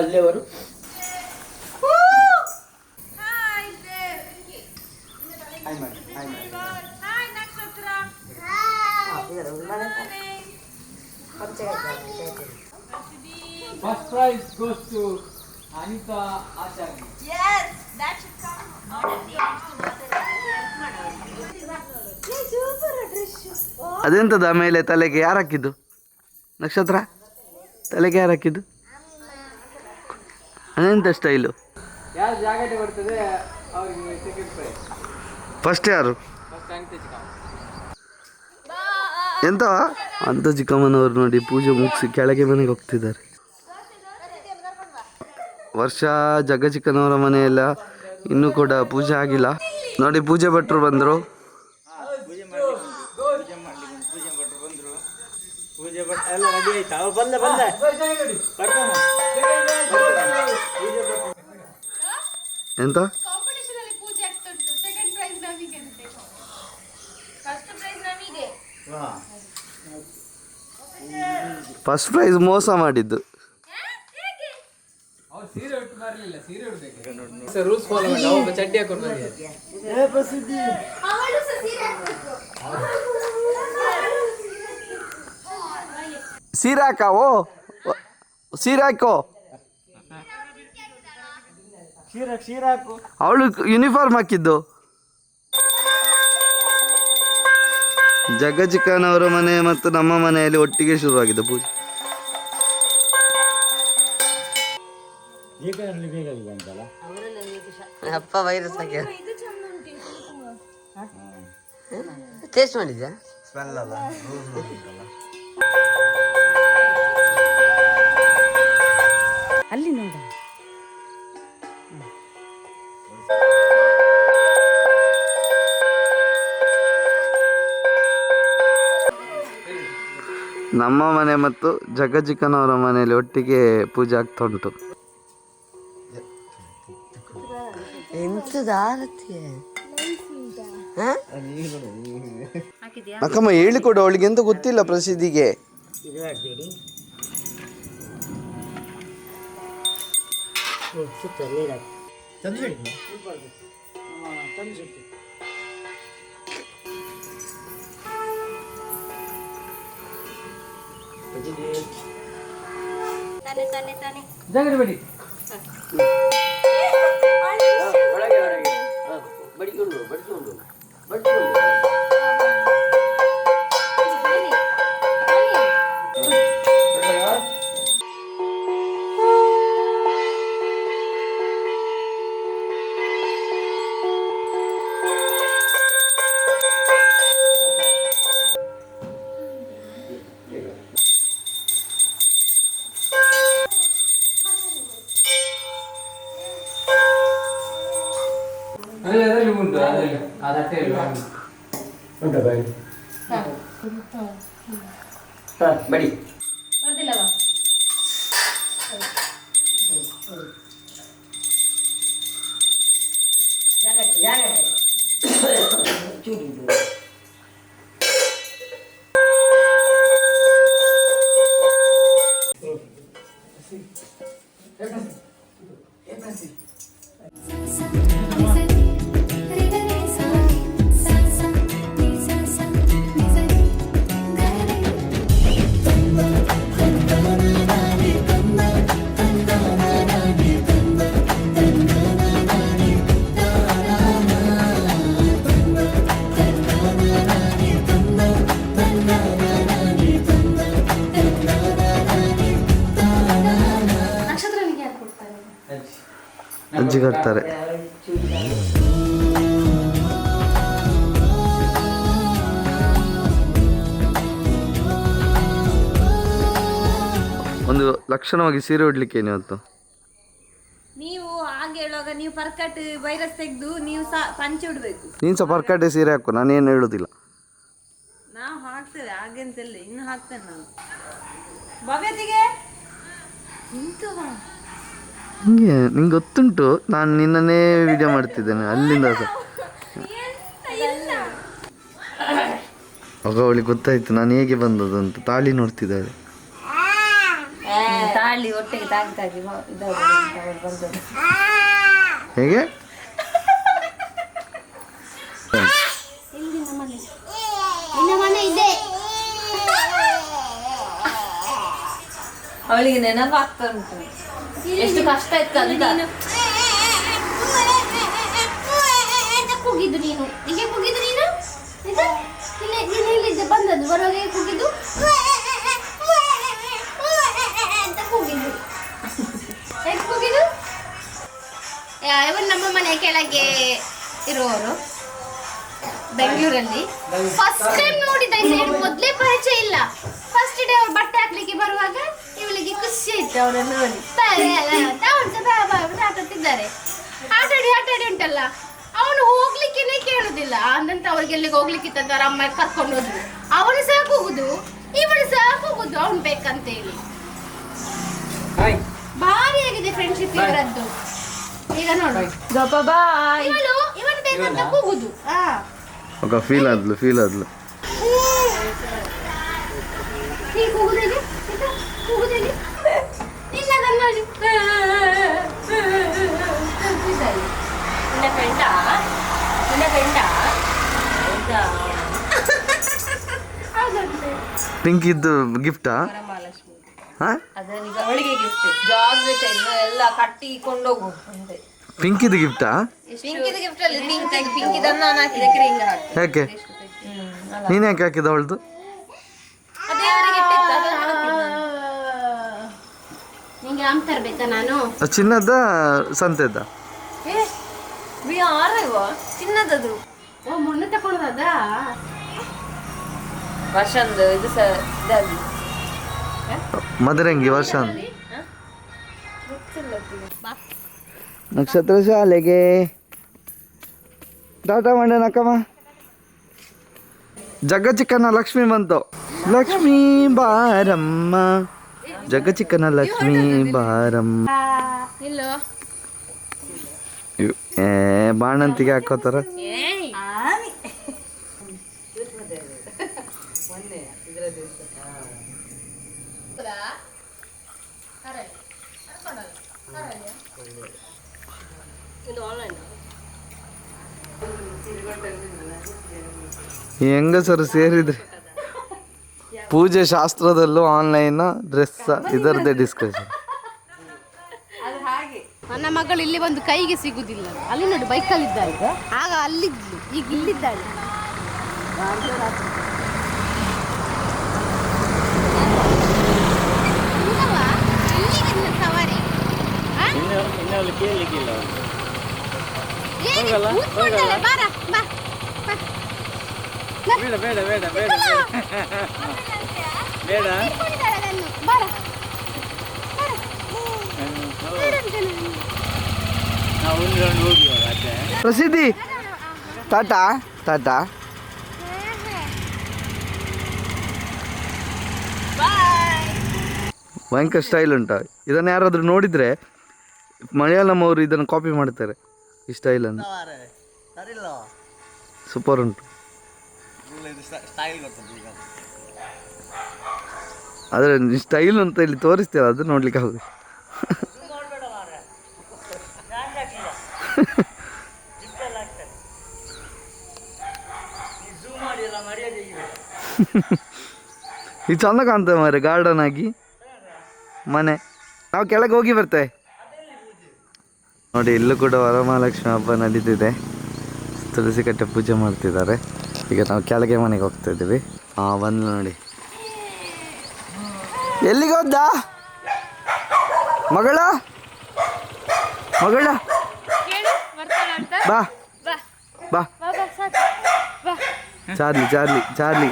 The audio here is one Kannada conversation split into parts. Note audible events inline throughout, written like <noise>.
ಅಲ್ಲಿಯವರು. ಹಾಯ್ ಅದೆಂತದ ಮೇಲೆ ತಲೆಗೆ ಯಾರು ಹಾಕಿದ್ದು? ನಕ್ಷತ್ರ? ತಲೆಗೆ ಯಾರು ಹಾಕಿದ್ದು? ಅದೆಂತ ಸ್ಟೈಲು. ಫಸ್ಟ್ ಯಾರು? ಅನಿತಾ ಎಂತ? ಅಂತ ಚಿಕ್ಕಮ್ಮನವರು ನೋಡಿ ಪೂಜೆ ಮುಗಿಸಿ ಕೆಳಗೆ ಮನೆಗೆ ಹೋಗ್ತಿದ್ದಾರೆ. ವರ್ಷ ಜಗ್ಗ ಚಿಕ್ಕನವರ ಮನೆಯೆಲ್ಲ ಇನ್ನೂ ಕೂಡ ಪೂಜೆ ಆಗಿಲ್ಲ. ನೋಡಿ ಪೂಜೆ ಭಟ್ರು ಬಂದರು. ಪೂಜೆ ಅಂತೆ ಫಸ್ಟ್ ಪ್ರೈಸ್ ನಮಗೆ ಫಸ್ಟ್ ಪ್ರೈಸ್ ಮೋಸ ಮಾಡಿದ್ದು. ಸೀರಾಕೋ ಸೀರೆ ಅವಳು ಯೂನಿಫಾರ್ಮ್ ಹಾಕಿದ್ದು. ಜಗ್ಗ ಚಿಕ್ಕನವರ ಮನೆ ಮತ್ತು ನಮ್ಮ ಮನೆಯಲ್ಲಿ ಒಟ್ಟಿಗೆ ಶುರುವಾಗಿದೆ ಪೂಜೆ. ಅಪ್ಪ ವೈರಸ್ ಹಾಕಿ ಟೇಸ್ಟ್ ಮಾಡಿದ್ಯಾ? ಅಲ್ಲಿ ನೋಡ. ನಮ್ಮ ಮನೆ ಮತ್ತು ಜಗಜಿಕನವರ ಮನೆಯಲ್ಲಿ ಒಟ್ಟಿಗೆ ಪೂಜೆ ಆಗ್ತಾ ಉಂಟು. ಅಕ್ಕಮ್ಮ ಹೇಳಿಕೊಡು ಅವಳಿಗೆ ಎಂತ ಗೊತ್ತಿಲ್ಲ ಪ್ರಸಿದ್ಧಿಗೆ. ಇದು ಮಾಡಬೇಡಿ ಸುತ್ತ ನೀರು ಹಾಕಿ ತಾನೆ ತಾನೆ ತಾನೆ ಜಾಗಟೆ ಬಿಡಿ ಒಳಗೆ ಹೊರಗೆ ಬಡಿಕೊಂಡು ಬಡಿಕೊಂಡು ಬಡಿಕೊಂಡು ಉಂಟು ಬಾಯಿ ಬಡಿ ಬರ್ದಿಲ್ಲವಾ ಜಾಗಟೆ ಜಾಗಟೆ ನಕ್ಷತ್ರನಿಗೆ ಕಟ್ತಾರೆ ಒಂದು ಲಕ್ಷಣವಾಗಿ ಸೀರೆ ಉಡ್ಲಿಕ್ಕೆ ಇವತ್ತು? ನೀವು ಹಾಗೆ ಹೇಳುವಾಗ ನೀವು ಪರ್ಕಟ್ ವೈರಸ್ ತೆಗೆದು ನೀವು ಸಹ ಪಂಚೆ ಉಡ್ಬೇಕು. ನೀನು ಸಹ ಪರ್ಕಾಟೆ ಸೀರೆ ಹಾಕು ನಾನೇನು ಹೇಳುದಿಲ್ಲ. ನಾವು ಹಾಕ್ತೇವೆ ಹಾಗೆಂತೆಲ್ಲ ಇನ್ನು ಹಾಕ್ತೇನೆ ನಾನು. ಭವ್ಯತಿಗೆ? ಇಂತವ ಹಿಂಗೆ ನಿಂಗೆ ಗೊತ್ತುಂಟು ನಾನು ನಿನ್ನನ್ನೇ ವಿಡಿಯೋ ಮಾಡ್ತಿದ್ದೇನೆ ಅಲ್ಲಿಂದ ಆಗ ಅವಳಿಗೆ ಗೊತ್ತಾಯ್ತು ನಾನು ಹೇಗೆ ಬಂದದ್ದು ಅಂತ. ತಾಳಿ ನೋಡ್ತಿದ್ದಾಳೆ. ತಾಳಿ ಒಟ್ಟಿಗೆ ತಾಗಿ ಹೇಗೆ? ನಿನ್ನ ಅವಳಿಗೆ ನೆನಪಾಗ್ತಾ ಉಂಟು. ಎಷ್ಟು ಕಷ್ಟ ಇತ್ತು ಅಂತ. ಕೂಗಿದ್ದು ನೀನು. ಹೀಗೆ ಕೂಗಿದ್ದು ನೀನು? ಇದು? ಇಲ್ಲೇ ನೀನು ಇಲ್ಲಿದ್ದೆ ಬಂದದ್ದು ಬರುವಾಗ ಹೇಗೆ ಕೂಗಿದ್ದು ಅಂತ ಕೂಗಿದ್ದು ಹೇಗೆ ಕೂಗಿದ್ದು ಯಾ- ಇವರು ನಮ್ಮ ಮನೆ ಕೆಳಗೆ ಇರುವವರು ಬೆಂಗಳೂರಲ್ಲಿ. ಫಸ್ಟ್ ಟೈಮ್ ನೋಡಿದ ಮೊದಲೇ ಪರಿಚಯ ಇಲ್ಲ. ಆಯ್ತು ಅವರನ್ನು ಆಟಾಡ್ತಿದ್ದಾರೆ ಆಟಾಡಿ ಆಟಾಡಿ ಉಂಟಲ್ಲ. ಅವನು ಹೋಗ್ಲಿಕ್ಕೇನೆ ಕೇಳುದಿಲ್ಲ. ಅಂದಂತ ಅವ್ರಿಗೆ ಎಲ್ಲಿಗೆ ಹೋಗ್ಲಿಕ್ಕಿತ್ತ ಅವ್ರ ಅಮ್ಮ ಕರ್ಕೊಂಡು ಹೋದ್ರು. ಅವನು ಸಹ ಹೋಗುದು ಇವನು ಸಹ ಹೋಗುದು ಅವನು ಬೇಕಂತ ಹೇಳಿ ಭಾರಿ ಆಗಿದೆ ಫ್ರೆಂಡ್ಶಿಪ್ ಇವರದ್ದು. ಈಗ ನೋಡು. ಇವಳು ಇವನು ಬೇಕಂತ ಕೂಗುದು. ಹಾ ಫೀಲ್ ಆದ್ಲು ಫೀಲ್ ಆದ್ಲು. ಹೀಗೆ ಕೂಗುದೇನೆ ಕೂಗುದೇನೆ ನಿನ್ನ ಹೌದಾ ಪಿಂಕಿದ್ದು ಗಿಫ್ಟಾ? ವರಮಹಾಲಕ್ಷ್ಮಿ. ಹಾ? ಅದನ್ನೀಗ ಅವಳಿಗೆ ಗಿಫ್ಟ್ ಜಾಗ್ರತೆ ಇನ್ನು ಎಲ್ಲ ಕಟ್ಟಿ ಕೊಂಡೋಗು ಗಿಫ್ಟಾ? ಪಿಂಕಿದ ಗಿಫ್ಟ್ ಅಲ್ಲಿ ಪಿಂಕ್ ಪಿಂಕಿದನ್ನು ನಾನು ಹಾಕಿದಕ್ಕೆ ರಿಂಗ್ ಹಾಕಿ ಯಾಕೆ? ನೀನ್ ಯಾಕೆ ಹಾಕಿದ ಅವಳದು? ಅದೇ ಅವರಿಗೆ ಇಟ್ಟಿತ್ತು ಅದನ್ನು ಹಾಕಿದ್ದು ನಾನು. ನಿಂಗೆ ಆಮ್ ತರ್ಬೇಕಾ ನಾನು? ಚಿನ್ನದ ಸಂತೆದ. V B ಆರೈವ ಚಿನ್ನದದು. ಓ ಮೊನ್ನೆ ತಕೊಂಡದ ವರ್ಷಂದು ಇದು ಇದಾಗಿ. ಮದರಂಗಿ ವರ್ಷ. ನಕ್ಷತ್ರ ಶಾಲೆಗೆ. ಟಾಟಾ ಮಂಡನ ನಕ್ಕಮ್ಮ ಜಗ್ಗ ಚಿಕ್ಕನ ಲಕ್ಷ್ಮಿ ಬಂತು ಲಕ್ಷ್ಮೀ ಬಾರಮ್ಮ. ಜಗ್ಗ ಚಿಕ್ಕನ ಲಕ್ಷ್ಮೀ ಬಾರಮ್ಮ ಇಲ್ಲೋ ಇವ್- ಏ ಬಾಣಂತಿಗೆ ಹಾಕೋತಾರ ಹೆಂಗಸರು ಸೇರಿದ್ರೆ ಪೂಜೆ ಶಾಸ್ತ್ರದಲ್ಲೂ ಆನ್ಲೈನ್ ಡ್ರೆಸ್ ಇದರದ್ದೇ ಡಿಸ್ಕಷನ್ ನನ್ನ ಮಗಳು ಇಲ್ಲಿ ಬಂದು ಕೈಗೆ ಸಿಗುದಿಲ್ಲ. ಅಲ್ಲಿ ನೋಡಿ ಬೈಕಲ್ಲಿ ಇದ್ದಾಳೆ. ಆಗ ಅಲ್ಲಿದ್ಲು ಈಗ ಇಲ್ಲಿದ್ದಾಳೆ. ಬೇಡ ಬೇಡ ಬೇಡ ಬೇಡ <laughs> ಬೇಡ. ನಾವು ಒಂದು ಹೋಗಿ ಪ್ರಸಿದ್ಧಿ. ಟಾಟಾ ಟಾಟಾ. ಭಯಂಕರ ಸ್ಟೈಲ್ ಉಂಟ. ಇದನ್ನು ಯಾರಾದರೂ ನೋಡಿದರೆ ಮಲಯಾಳಂ ಅವರು ಇದನ್ನು ಕಾಪಿ ಮಾಡ್ತಾರೆ ಈ ಸ್ಟೈಲನ್ನು ಸೂಪರ್ ಉಂಟು. ಆದರೆ ಸ್ಟೈಲ್ ಅಂತ ಇಲ್ಲಿ ತೋರಿಸ್ತೀರ ಅದು ನೋಡ್ಲಿಕ್ಕೆ ಹೌದು ಇದು ಚಂದ ಕಾಣ್ತದೆ ಮಾರೆ ಗಾರ್ಡನ್ ಆಗಿ. ಮನೆ. ನಾವು ಕೆಳಗೆ ಹೋಗಿ ಬರ್ತೇವೆ. ನೋಡಿ, ಇಲ್ಲೂ ಕೂಡ ವರಮಹಾಲಕ್ಷ್ಮಿ ಹಬ್ಬ ನಡೀತಿದೆ. ತುಳಸಿ ಕಟ್ಟೆ ಪೂಜೆ ಮಾಡ್ತಿದ್ದಾರೆ. ಈಗ ನಾವು ಕೆಳಗೆ ಮನೆಗೆ ಹೋಗ್ತಾ ಇದ್ದೀವಿ. ಹಾಂ ಬಂದು ನೋಡಿ. ಎಲ್ಲಿಗೆ ಹೋದ ಮಗಳ? ಮಗಳ? ಬಾ. ಬಾ. ಚಾರ್ಲಿ ಚಾರ್ಲಿ ಚಾರ್ಲಿ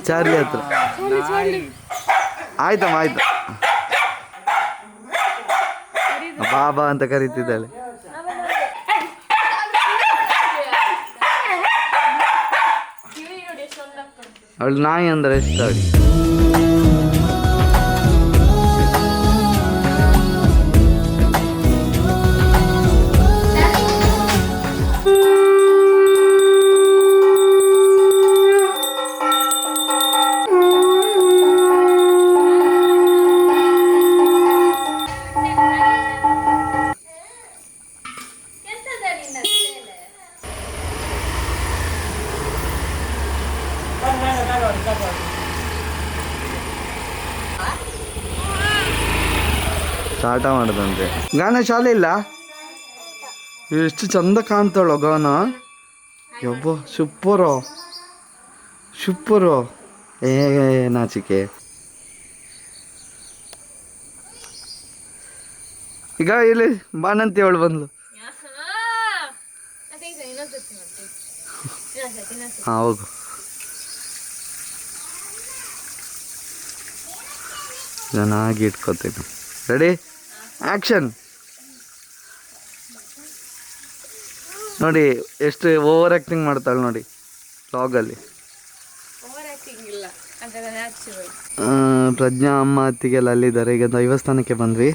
ಚಾರ್ಲಿ ಹತ್ರ. ಆಯ್ತಮ್ಮ ಆಯ್ತು. ಬಾಬಾ ಅಂತ ಕರೀತಿದ್ದಾಳೆ. ಅವಳು ನಾಯಿ ಅಂದ್ರೆ ಇಷ್ಟ ಅವಳಿಗೆ ಸ್ಟಾರ್ಟ ಮಾಡೋದಂತೆ. ಗಾನ ಶಾಲೆ ಇಲ್ಲ? ಎಷ್ಟು ಚಂದ ಕಾಣ್ತಾಳೋ ಗಾನ. ಯಬ್ಬ ಸೂಪರು ಸೂಪರು ಏ ನಾಚಿಕೆ. ಈಗ ಇಲ್ಲಿ ಬಾನಂತಿ ಅವಳು ಬಂದ್ಲು. ಹಾ, ಹೋಗು. ಚೆನ್ನಾಗಿ ಇಟ್ಕೋತೀನಿ. ರೆಡಿ ಆ್ಯಕ್ಷನ್ ನೋಡಿ ಎಷ್ಟು ಓವರ್ ಆ್ಯಕ್ಟಿಂಗ್ ಮಾಡ್ತಾಳೆ ನೋಡಿ ಲಾಗಲ್ಲಿ ಪ್ರಜ್ಞಾ ಅಮ್ಮ ಅತ್ತಿಗೆಲ್ಲ ಅಲ್ಲಿದ್ದಾರೆ. ಈಗ ದೈವಸ್ಥಾನಕ್ಕೆ ಬಂದ್ವಿ.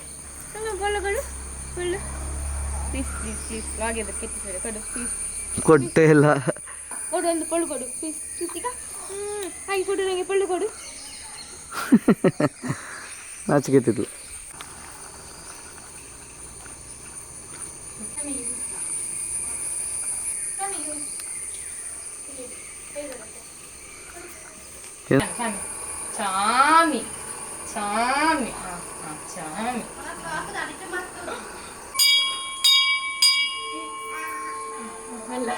ಕೊಟ್ಟೆ ಇಲ್ಲ. ಕೊಡು ಒಂದು ಪಳ್ಳು ಕೊಡು ಪ್ಲೀಸ್ ಈಗ ಹ್ಮ್ ಹಾಗೆ ಕೊಡು ನನಗೆ ಪಳ್ಳು ಕೊಡು ನಾಚಿಕೆತಿದ್ಲು ಚಾಮಿ ಚಾಮಿ ಹ, ಹ, ಚಾಮಿ ಅಲ್ಲ